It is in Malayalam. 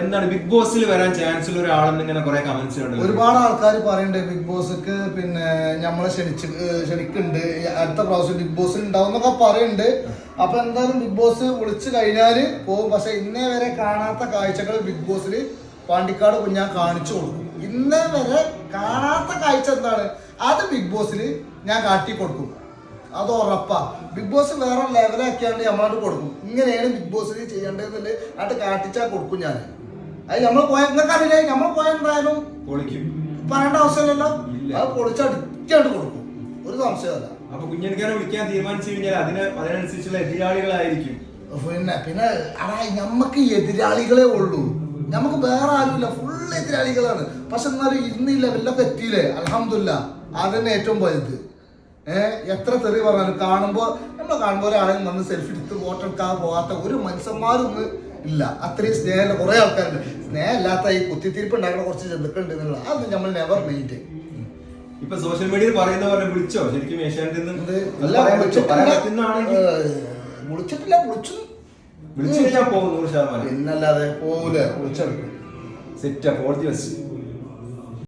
എന്താണ് ബിഗ് ബോസിൽ വരാൻ ചാൻസ് ഉള്ള ഒരാളെന്ന് ഇങ്ങനെ കുറെ കമന്റ്സ് ഉണ്ട് ഒരുപാട് ആൾക്കാർ പറയുന്നുണ്ട് ബിഗ് ബോസ്ക്ക് പിന്നെ നമ്മളെ ക്ഷണിച്ച് ക്ഷണിക്കുന്നുണ്ട് അടുത്ത പ്രാവശ്യം ബിഗ് ബോസിൽ ഉണ്ടാവും എന്നൊക്കെ പറയുന്നുണ്ട് അപ്പൊ എന്തായാലും ബിഗ് ബോസ് വിളിച്ചു കഴിഞ്ഞാൽ പോകും. പക്ഷെ ഇന്നേ വരെ കാണാത്ത കാഴ്ചകൾ ബിഗ് ബോസിൽ പാണ്ടിക്കാട് കുഞ്ഞാൻ കാണിച്ചു കൊടുക്കും. ഇന്നേ വരെ കാണാത്ത കാഴ്ച എന്താണ്? അത് ബിഗ് ബോസിൽ ഞാൻ കാട്ടി കൊടുക്കും. അത് ഉറപ്പാ. ബിഗ് ബോസ് വേറെ ലെവലാക്കിയാണ്ട് നമ്മളോട് കൊടുക്കും. ഇങ്ങനെയാണ് ബിഗ് ബോസിൽ ചെയ്യേണ്ടതെന്നുള്ളത് അത് കാട്ടിച്ചാൽ കൊടുക്കും ഞാൻ അത് നമ്മൾ പോയ നിങ്ങൾക്ക് അറിയില്ല? നമ്മൾ പോയ എന്തായാലും പൊളിക്കും. പറയേണ്ട ആവശ്യമില്ലല്ലോ. അത് പൊളിച്ചടിക്കാണ്ട് കൊടുക്കും. ഒരു സംശയമല്ല അപ്പൊ കുഞ്ഞെടുക്കാനെ വിളിക്കാൻ തീരുമാനിച്ചു കഴിഞ്ഞാൽ അതിന് അതിനനുസരിച്ചുള്ള എതിരാളികളായിരിക്കും. പിന്നെ പിന്നെ അടാ നമുക്ക് എതിരാളികളെ ഉള്ളൂ. നമുക്ക് വേറെ ആരുമില്ല. ഫുൾ എതിരാളികളാണ്. പക്ഷെ എന്നാലും ഇന്ന് ഈ ലെവലിലൊക്കെ എത്തിയില്ലേ? അലഹമില്ല തന്നെ ഏറ്റവും വലുത്. ഏഹ് എത്ര തെറി പറഞ്ഞാലും കാണുമ്പോൾ നമ്മൾ കാണുമ്പോൾ ഒരാളെ വന്ന് സെൽഫി എടുത്ത് ഫോട്ടോ എടുക്കാൻ പോകാത്ത ഒരു മനുഷ്യന്മാരൊന്നും ഇല്ല. അത്രയും സ്നേഹമുള്ള കുറേ ആൾക്കാരുണ്ട്. സ്നേഹമില്ലാത്ത ഈ കുത്തിത്തിരിപ്പ് ഉണ്ടാക്കുന്ന കുറച്ച് ജന്തുക്കളുണ്ട് എന്നുള്ള അത് നമ്മൾ നെവർ മെയിന്റെയിൻ ഇപ്പൊ സോഷ്യൽ മീഡിയയിൽ പറയുന്ന പോലെ വിളിച്ചോ? ശരിക്കും? വിളിച്ചിട്ടില്ല. വിളിച്ചു. വിളിച്ചു കഴിഞ്ഞാൽ പോകും നൂറ് ശതമാനം. ഇന്നല്ലാതെ പോകൂലേ വിളിച്ചെടുക്കും. സെറ്റാ ഫോർത്തി വെച്ച്